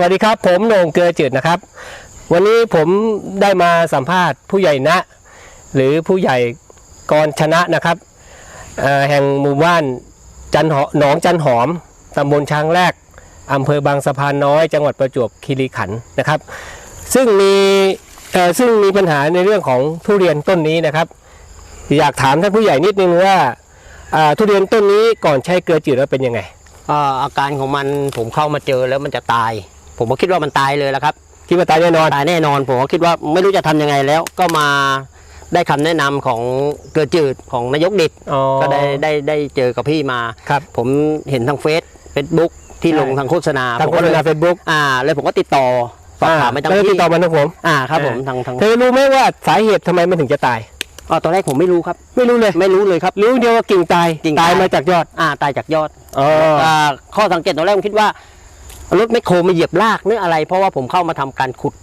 วัสดีครับ ผมโหน่งเกลือจืดนะครับ วันนี้ผมได้มาสัมภาษณ์ผู้ใหญ่ณหรือผู้ใหญ่กรชนะนะครับแห่งหมู่บ้านจันหอหนองจันหอมตำบลช้างแรกอำเภอบางสะพานน้อย จังหวัดประจวบคีรีขันธ์นะครับ ซึ่งมีซึ่งมีปัญหาในเรื่องของทุเรียนต้นนี้นะครับ อยากถามท่านผู้ใหญ่นิดนึงว่าทุเรียนต้นนี้ก่อนใช้เกลือจืดแล้วเป็นยังไงอาการของมันผมเข้ามาเจอแล้วมันจะตาย ผมก็คิดว่ามันตายเลยแล้วครับคิดว่าตายแน่นอนตายแน่นอน ผมก็คิดว่าไม่รู้จะทำยังไงแล้ว ก็มาได้คำแนะนำของเกลือจืดของนายกดิดอ๋อก็ได้ได้ได้เจอกับพี่มาครับผมเห็นทางเฟซเฟซบุ๊กที่ใช่ลงทางโฆษณาทางผมโฆก็ษเลยณาเฟซบุ๊กอ่าเลยผมก็ติดต่อสอบถามไปทางแล้วก็ติพี่ดต่อมาทางผมอ่าครับผมอ่าทางทางเธอรู้ไหมว่าสาเหตุทำไมมันถึงจะตายอ๋อตอนแรกผมไม่รู้ครับ ไม่รู้เลยไม่รู้เลยครับรู้เดียวว่ากิ่งตายกิ่งตาตายยมาจากยอดอ่าตายจากยอดอ๋ออ่าข้อสังเกตตอนแรกผมคิดว่า รถแมคโครมาเหยียบลากหรืออะไร เพราะว่าผมเข้ามาทำการขุด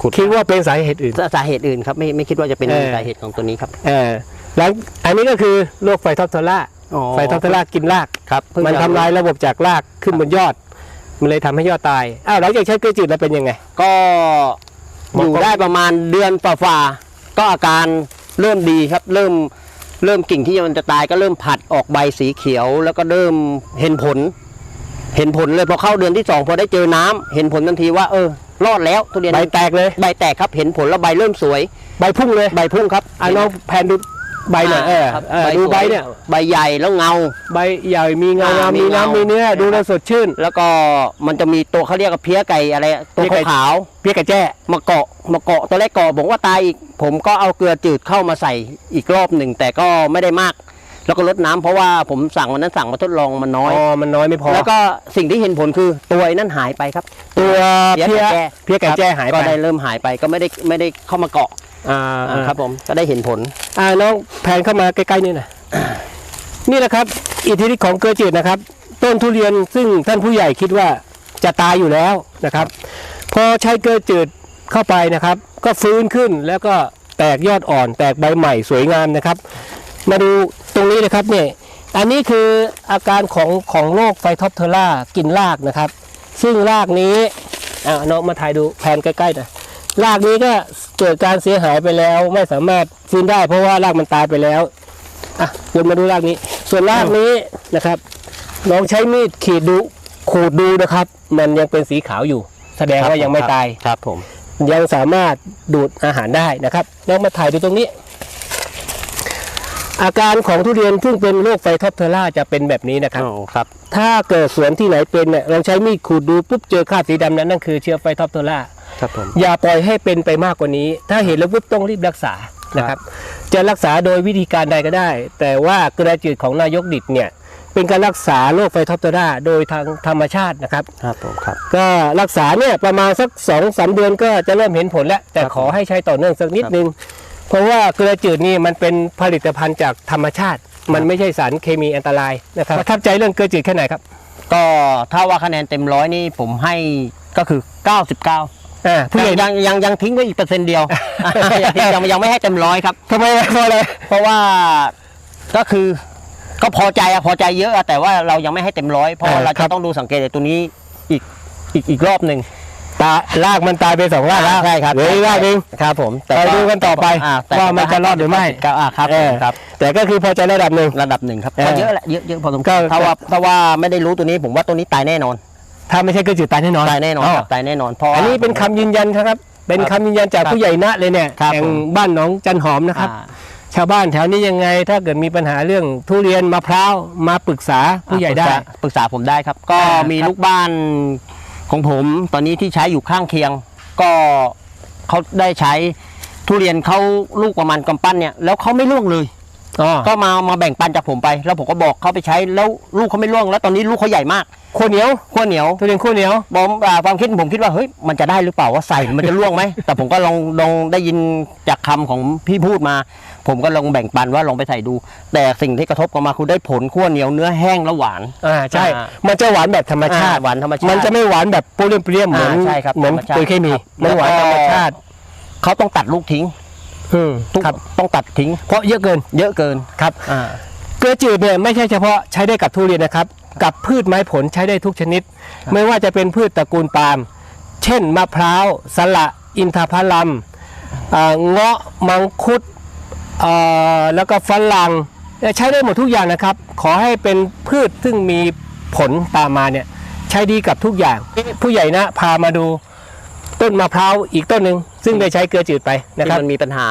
ขุดคิดว่าเป็นสาเหตุอื่นสาสาเหตุอื่นครับไม่ไม่คิดว่าจะเป็นเออสาเหตุของตัวนี้ครับเออแล้วอันนี้ก็คือโรคไฟท็อปทอร่าอ๋อไฟท็อปทอร่ากินรากครับเพิ่งมันจะทำลายระบบจากรากขึ้นบนยอด มันเลยทำให้ยอดตายอ้าวหลังจากใช้เกลือจืดแล้วเป็นยังไง ก็บออกยู่ว่าได้ประมาณเดือนฝ่าๆก็อาการเริ่มดีครับ เริ่มเริ่มกิ่งที่มันจะตายก็เริ่มผัดออกใบสีเขียว แล้วก็เริ่มเห็นผล เห็นผลเลยพอเข้าเดือนที่สองพอได้เจอน้ำเห็นผลทันทีว่าเออรอดแล้วทุเรียนใบแตกเลย ใบแตกครับเห็นผลแล้วใบเริ่มสวย ใบพุ่งเลยใบพุ่งครับอะน้องแพนดูใบหน่อยเออครับเออสวดูใบเนี่ย ใบใหญ่แล้วเงา ใบใหญ่มีเงาอ่ามีมีน้ำเงามีมีเนื้อใช่ครับดูแล้วสดชื่น แล้วก็มันจะมีตัวเขาเรียกว่าเพี้ยไก่อะไรตัวเพี้ยไก่ขาวเพี้ยกระแจ้ๆมาเกาะมาเกาะตัวแรกเกาะบอกว่าตายอีก ผมก็เอาเกลือจืดเข้ามาใส่อีกรอบหนึ่งแต่ก็ไม่ได้มาก แล้วก็ลดน้ำเพราะว่าผมสั่งวันนั้นสั่งมาทดลองมันน้อ๋อยอมันน้อยไม่พอแล้วก็สิ่งที่เห็นผลคือตัวไอ้นั่นหายไปครับตัวเพี้ยไก่เพี้ยกระแจ้หายไปก็ได้เริ่มหายไปก็ไม่ได้ไม่ได้เข้ามาเกาะอ่าอ่าครับผมก็ได้เห็นผล อ่าน้องแพนเข้ามาใกล้ๆนี่หนะนี่แหละครับอิทธิฤทธิ์ของเกลือจืดนะครับ ต้นทุเรียนซึ่งท่านผู้ใหญ่คิดว่าจะตายอยู่แล้วนะครับ พอใช้เกลือจืดเข้าไปนะครับ ก็ฟื้นขึ้นแล้วก็แตกยอดอ่อน แตกใบใหม่สวยงามนะครับ มาดู ตรงนี้นะครับเนี่ยอันนี้คืออาการของของโรคไฟท็อปเทอร่ากินรากนะครับ ซึ่งรากนี้อ่าน้องมาถ่ายดูแผนใกล้ๆหนะรากนี้ก็เกิดการเสียหายไปแล้ว ไม่สามารถฟื้นได้ เพราะว่ารากมันตายไปแล้วอะวนมาดูรากนี้ ส่วนรากนี้นะครับลองใช้มีดขีดดูขูดดูนะครับ มันยังเป็นสีขาวอยู่ แสดงว่ายังไม่ตายครับผม ยังสามารถดูดอาหารได้นะครับแล้วมาถ่ายดูตรงนี้ อาการของทุเรียนซึ่งเป็นโรคไฟท็อปเทอร่าจะเป็นแบบนี้นะครับ อ๋อครับถ้าเกิดสวนที่ไหนเป็นเนี่ยเราใช้มีดขูดดูปุ๊บเจอคราบสีดำนั้นนั่นคือเชื้อไฟท็อปเทอร่า ครับผม อย่าปล่อยให้เป็นไปมากกว่านี้ ถ้าเห็นแล้วปุ๊บต้องรีบรักษานะครับ จะรักษาโดยวิธีการใดก็ได้ แต่ว่าเกลือจืดของนายกดิดเนี่ย เป็นการรักษาโรคไฟท็อปเทอร่าโดยทางธรรมชาตินะครับ ครับผมครับ ก็รักษาเนี่ยประมาณสักสองสามเดือนก็จะเริ่มเห็นผลแล้ว แต่ครับขอให้ใช้ต่อเนื่องสักนิดนึง เพราะว่าเกลือจืดนี่มันเป็นผลิตภัณฑ์จากธรรมชาติ มันไม่ใช่สารเคมีอันตรายนะครับประทับใจเรื่องเกลือจืดแค่ไหนครับก็ถ้าว่าคะแนนเต็มร้อยนี่ผมให้ก็คือ 99อ่าผู้ผู้ใหใหญ่ญ่ยังยังยังทิ้งไว้อีกเปอร์เซ็นต์เดียวยังยังยังไม่ให้เต็มร้อยครับทำไมเพราะอะไรเพราะว่าก็คือก็พอใจอะพอใจเยอะอะแต่ว่าเรายังไม่ให้เต็มร้อยเพราะว่าเราจะต้องดูสังเกตไอ้ตัวนี้อีกอีกอีกรอบหนึ่ง ตาลากมันตายไปสองรากแล้วใช่ครับเหลืออีกรากหนึงครับผมไปดูกันต่อไปอ่แต่ว่ามันจะรอดหรือไม่ก็อ่าครับเออครับ แต่ก็คือพอใจระดับหนึ่งระดับหนึ่งครับเออก็เยอะแหละเยอะเยอะพอสมคก็วรถ้าว่าถ้าว่าไม่ได้รู้ตัวนี้ผมว่าตัวนี้ตายแน่นอน ถ้าไม่ใช่เกลือจืดตายแน่นอนตายแน่นอนครับตายแน่นอนเพราะอันนี้เป็นคำยืนยันครับ เป็นคำยืนยันจากครับผู้ใหญ่ณเลยเนี่ยครับแห่งผมบ้านหนองจันหอมนะครับอ่าชาวบ้านแถวนี้ยังไงถ้าเกิดมีปัญหาเรื่องทุเรียนมะพร้าวมาปรึกษาผู้ใหญ่ได้ปรึกษาปรึกษาผมได้ครับ ก็อ่ามีมีลูกบ้าน ของผมตอนนี้ที่ใช้อยู่ข้างเคียง ก็เขาได้ใช้ทุเรียนเขาลูกประมาณกำปั้นเนี่ยแล้วเขาไม่ร่วงเลย อ๋อก็มามาแบ่งปันจากผมไป แล้วผมก็บอกเขาไปใช้แล้วลูกเขาไม่ร่วงแล้วตอนนี้ลูกเขาใหญ่มากข้าวเหนียวขั้วเหนียว ทุเรียนข้าวเหนียว ผมอ่าความคิดผมคิดว่าเฮ้ยมันจะได้หรือเปล่าว่าใส่มันจะร่วงไหม แต่ผมก็ลองลองได้ยินจากคำของพี่พูดมา ผมก็ลองแบ่งปันว่าลองไปใส่ดู แต่สิ่งที่กระทบกับมาคือได้ผลขั้วเหนียวเนื้อแห้งและหวาน อ่าใช่ อ่ามันจะหวานแบบธรรมชาติ อ่หวานธรรมชาติมันจะไม่หวานแบบเปรี้ยมเปรี้ยมๆเหมือนอ่าใช่ครับเหมือนธรรมชาติปุ๋ยเคมีครับมันหวานแล้วธก็รรมชาติเขาต้องตัดลูกทิ้งอืมทุกครับต้องตัดทิ้ง เพราะเยอะเกินเยอะเกินครับ อ่า เกลือจืดเนี่ยไม่ใช่เฉพาะใช้ได้กับทุเรียนนะครับ กับพืชไม้ผลใช้ได้ทุกชนิด ไม่ว่าจะเป็นพืชตระกูลปาล์มเช่นมะพร้าวสละ อินทผลัมอ่าเงาะมังคุดอ่า แล้วก็ฝรั่งใช้ได้หมดทุกอย่างนะครับ ขอให้เป็นพืชซึ่งมีผลตามมาเนี่ยใช้ดีกับทุกอย่าง ผู้ใหญ่นะพามาดูต้นมะพร้าวอีกต้นหนึ่งซึ่งได้ใช้เกลือจืดไปนะที่ครับมันมีปัญหา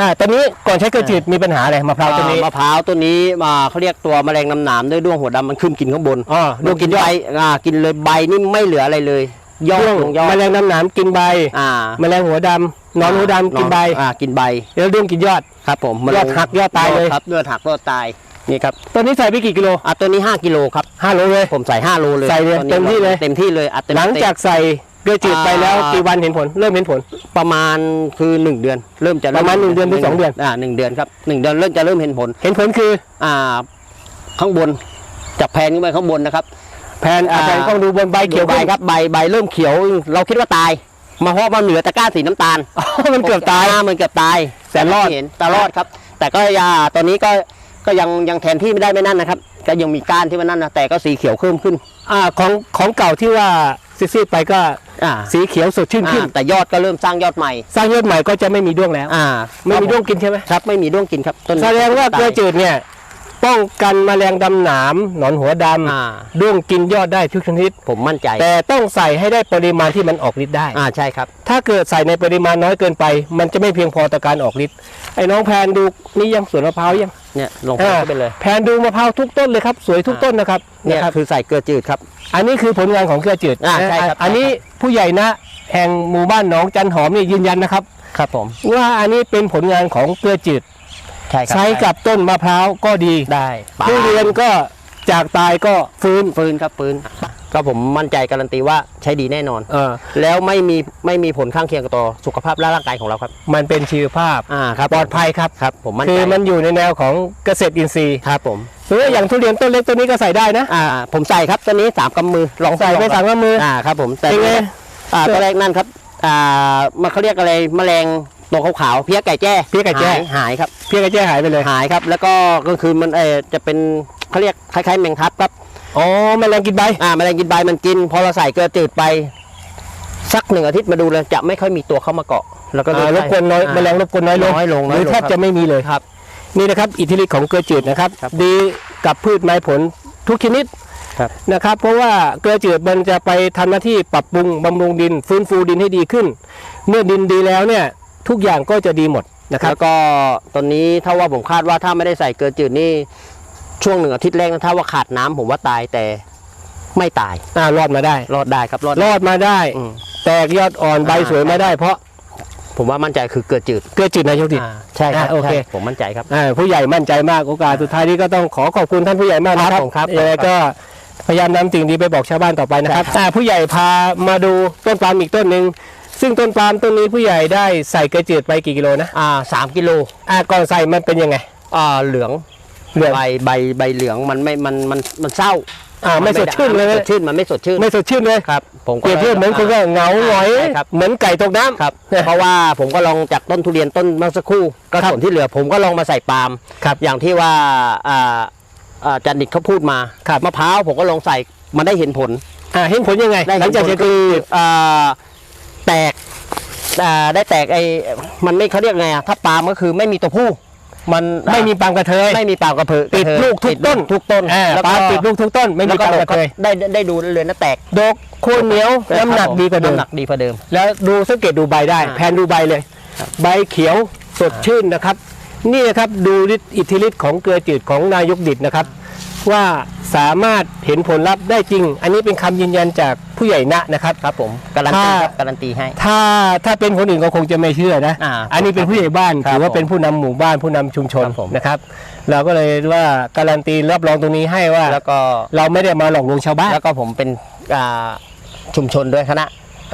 อ่าตอนนี้ก่อนใช้เกลือจืดมีปัญหาอะไรมะพร้าวต้นนี้อ่ามะพร้าวตัวนี้มาเขาเรียกตัวแมลงนำหนามด้วยด้วงหัวดำมันขึ้นกินข้างบนอ๋อดูกินใบอ่ากินเลยใบนี่ไม่เหลืออะไรเลย ยอดด้วงลงยอดแมลงน้ำหนามกินใบอ่าแมลงหัวดำหนอนหัวดำกินใบอ่ากินใบ แล้วด้วงกินยอดครับ ผมยอดหักยอดตายเลยครับยอดหักยอดตายนี่ครับตอนนี้ใส่ไปกี่กิโลอะตัวนี้ 5 กิโลครับห้าโลเลยผมใส่ 5 โลเลยใส่เลยตอนนี้เต็มที่เลยเต็มที่เลยอัดเต็มหลังจากใส่เกลือจืดไปแล้วกี่วันเห็นผลเริ่มเห็นผลประมาณคือ 1 เดือน เริ่มจะประมาณหนึ่งเดือนถึงสองเดือนอ่าหนึ่งเดือนครับหนึ่งเดือนเริ่มจะเริ่มเห็นผล เห็นผลคืออ่าข้างบนจากแผ่นขึ้นไปข้างบนนะครับ แผ่นอ่าอ่าแผ่นต้องดูบนใบเขียวใบครับใบใบเริ่มเขียว เราคิดว่าตาย มาเพราะมันเหลือแต่ก้านสีน้ำตาลอ๋อมันเกือบตายอ่มันเกือบตาย แต่รอดเห็นแต่รอดครับ แต่ก็ยาตอนนี้ก็ก็ยังยังแทนที่ไม่ได้ไม่นั่นนะครับ ก็ยังมีก้านที่มันนั่นนะแต่ก็สีเขียวเพิ่มขึ้น อ่าของของเก่าที่ว่าซีดๆไปก็อ่าสีเขียวสดชื่นขึ้นอ่าแต่ยอดก็เริ่มสร้างยอดใหม่ สร้างยอดใหม่ก็จะไม่มีด้วงแล้ว อ่า ไม่มีด้วงกินใช่ไหมครับ ไม่มีด้วงกินครับต้นแสดงว่าเกลือจืดเนี่ย ป้องกันแมลงดำหนามหนอนหัวดอ่าำด้วงกินยอดได้ทุกชนิด ผมมั่นใจแต่ต้องใส่ให้ได้ปริมาณที่มันออกฤทธิ์ได้ อ่าใช่ครับ ถ้าเกิดใส่ในปริมาณน้อยเกินไป มันจะไม่เพียงพอต่อการออกฤทธิ์ไอ้น้องแพนดูนี่ยังสวนมะพร้าวยังเนี่ยลงไปเข้าไปเลย แพนดูมะพร้าวทุกต้นเลยครับ สวยทุกต้นนะครับเนี่ยนะครับ คือใส่เกลือจืดครับ อันนี้คือผลงานของเกลือจืดอ่าใช่ครับ อันนี้ผู้ใหญ่นะแห่งหมู่บ้านหนองจันหอมนี่ยืนยันนะครับ ครับผม ว่าอันนี้เป็นผลงานของเกลือจืด ใช่ครับใช้กับต้นมะพร้าวก็ดีได้ปาทุเรียนก็จากตายก็ฟื้นฟื้นครับฟื้น ก็ผมมั่นใจการันตีว่าใช้ดีแน่นอนเออแล้วไม่มีไม่มีผลข้างเคียงต่อสุขภาพและร่างกายของเราครับ มันเป็นชีวภาพอ่าครับปลอดภัยครับครับผมมั่นคืใจอมันอยู่ในแนวของเกษตรอินทรีย์ครับผมหรือว่าอย่างทุเรียนต้นเล็กต้นนี้ก็ใส่ได้นะอ่าผมใส่ครับตัวนี้สามกำมือลองใส่ไปสามว่ามืออ่าครับผมแต่เป็นไงอ่าตัวแรกนั่นครับอ่ามันเขาเรียกอะไรแมลง ตัวขาวๆเพี้ยไก่แจ้เพี้ยไก่แจ้ หายหายครับเพี้ยกระแจ้หายไปเลยหายครับ แล้วก็กลางคืนมันเออจะเป็นเขาเรียกคล้ายๆแมงทับครับอ๋อแมลงกินใบอ่าแมลงกินใบมันกิน พอเราใส่เกลือจืดไป สักหนึ่งอาทิตย์มาดูเลยจะไม่ค่อยมีตัวเข้ามาเกาะ แล้วก็อ่ารบกวนน้อยาแมลงรบกวนน้อยลงน้อยลงหน้อยรือลงแทบครับจะไม่มีเลยครับ นี่นะครับ อิทธิฤทธิ์ของเกลือจืดนะครับ ครับดีกับพืชไม้ผลทุกชนิดครับ นะครับ เพราะว่าเกลือจืดมันจะไปทำหน้าที่ปรับปรุงบำรุงดิน ฟื้นฟูดินให้ดีขึ้น เมื่อดินดีแล้วเนี่ย ทุกอย่างก็จะดีหมดนะครับแล้วก็ตอนนี้ถ้าว่าผมคาดว่าถ้าไม่ได้ใส่เกลือจืดนี่ช่วงหนึ่งอาทิตย์แรกนะถ้าว่าขาดน้ำผมว่าตายแต่ไม่ตายอ่ารอดมาได้ รอดได้ครับรอดรอดมาได้อืมแตกยอดอ่อนใบอ่าสวยมาได้ เพราะ ผมว่ามั่นใจคือเกลือจืด เกลือจืดนายกดิดอ่าใช่ครับอ่าโอเคใช่ผมมั่นใจครับอ่าผู้ใหญ่มั่นใจมากโอกาสสุดท้ายนี้ก็ต้องขอขอบคุณท่านผู้ใหญ่มากนะคครัรับบผมครับยังไงก็พยายามนำสิ่งดีไปบอกชาวบ้านต่อไปนะครับใช่ครับอ่าผู้ใหญ่พามาดูต้นปาล์มอีกต้นหนึ่ง ซึ่งต้นปาล์มต้นนี้ผู้ใหญ่ได้ใส่เกลือจืดไปกี่กิโลนะอ่าสามกิโลอ่าก่อนใส่มันเป็นยังไงอ่าเหลืองเหลืองใบใบใบเหลืองมันไม่มันมันมันเศร้าอ่าไม่สดชื่นเลยไม่สดชื่นมันไม่สดชื่นไม่สดชื่นเลยครับผมเปรียบเทียบเหมือนคนก็เหงาหงอยใช่ครับเหมือนไก่ตกน้ำครับเพราะว่าผมก็ลองจากต้นทุเรียนต้นเมื่อสักครู่ก็ครับส่วนที่เหลือผมก็ลองมาใส่ปาล์มครับอย่างที่ว่าอ่าอ่าจันดิตเขาพูดมาครับมะพร้าวผมก็ลองใส่มันได้เห็นผลอ่าเห็นผลยังไงได้หลัเห็งนจากผลใช้คืออ่า แตกอ่าได้แตกไอ้มันไม่เขาเรียกไงอะถ้าปาล์มก็คือไม่มีตัวผู้ มันไม่มีปาล์มกระเทยไม่มีปาล์มกระเพาะติดลูกทุกต้นทุกต้นอ่าแล้วปาล์มติดลูกทุกต้น ไม่มีแล้วก็ปาล์มดกกระเทยได้ได้ดูเลยนะแตกดกโคนเหนียวน้ำหนักดีกว่าเดิมน้ำหนักดีกว่าเดิม แล้วดูสังเกตดูใบได้อ่าแผนดูใบเลย ใบเขียวสดชื่นนะครับ นี่นะครับดูฤทธิ์อิทธิฤทธิ์ของเกลือจืดของนายกดิดนะครับ ว่าสามารถเห็นผลลัพธ์ได้จริง อันนี้เป็นคำยืนยันจาก ผู้ใหญ่ณนะครับครับผมการันตีถ้าครับการันตีให้ ถ้าถ้าเป็นคนอื่นก็คงจะไม่เชื่อนะอ่าอันนี้เป็นผู้ใหญ่บ้านครับถือว่าผมเป็นผู้นำหมู่บ้านผู้นำชุมชนครับผม นะครับ เราก็เลยว่าการันตีรับรองตรงนี้ให้ว่า แล้วก็เราไม่ได้มาหลอกลวงชาวบ้าน แล้วก็ผมเป็นอ่าชุมชนด้วยคณะ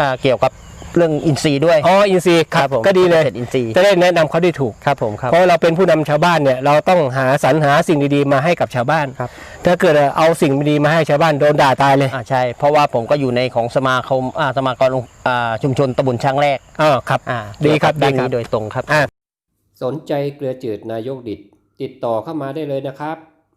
อ่าเกี่ยวกับ เรื่องอินทรีย์ด้วยอ๋ออินซีย์ครับผมก็ดีเลยกษตรอินทรีย์จะได้แนะนำเขาได้ถูกครับผมครับเพราะเราเป็นผู้นำชาวบ้านเนี่ยเราต้องหาสรรหาสิ่งดีๆมาให้กับชาวบ้านครับถ้าเกิดเอาสิ่งดีๆมาให้ชาวบ้านโดนด่าตายเลยอ่าใช่เพราะว่าผมก็อยู่ในของสมาคมอ่าสมาคมอ่าชุมชนตำบลช้างแรกอ๋อครับอ่าดีครับเกี่ยวกัด้านดีครับนี้โดยตรงครับสนใจเกลือจืดนายกดิดติดต่อเข้ามาได้เลยนะครับ